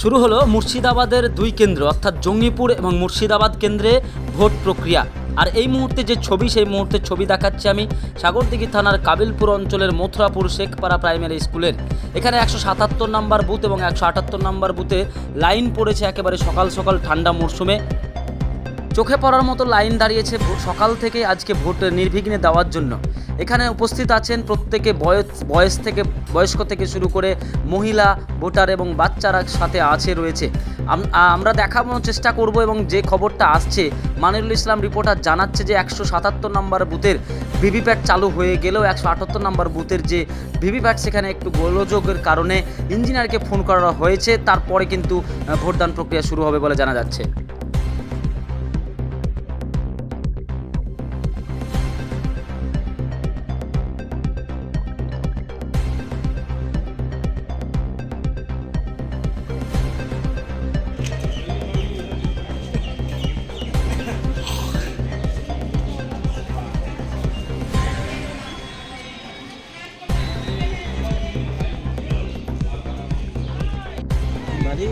শুরু হলো মুর্শিদাবাদের দুই কেন্দ্র, অর্থাৎ জঙ্গিপুর এবং মুর্শিদাবাদ কেন্দ্রে ভোট প্রক্রিয়া। আর এই মুহূর্তে যে ছবি, সেই মুহূর্তে ছবি দেখাচ্ছি আমি সাগরদিঘি থানার কাবিলপুর অঞ্চলের মথুরাপুর শেখপাড়া প্রাইমারি স্কুলের। এখানে একশো সাতাত্তর নম্বর বুথ এবং একশো আটাত্তর নম্বর বুথে লাইন পড়েছে একেবারে সকাল সকাল ঠান্ডা মরশুমে। চোখে পড়ার মতো লাইন দাঁড়িয়েছে সকাল থেকে আজকে ভোট নির্বিঘ্নে দেওয়ার জন্য। এখানে উপস্থিত আছেন প্রত্যেকে বয়স বয়স থেকে, বয়স্ক থেকে শুরু করে মহিলা, ভোটার এবং বাচ্চারা সাথে আছে, রয়েছে। আমরা দেখানোর চেষ্টা করব এবং যে খবরটা আসছে, মানিরুল ইসলাম রিপোর্টার জানাচ্ছে যে একশো সাতাত্তর নম্বর বুথের ভিভিপ্যাট চালু হয়ে গেলেও একশো আটাত্তর নম্বর বুথের যে ভিভিপ্যাট, সেখানে একটু গোলযোগের কারণে ইঞ্জিনিয়ারকে ফোন করা হয়েছে। তারপরে কিন্তু ভোটদান প্রক্রিয়া শুরু হবে বলে জানা যাচ্ছে। అది.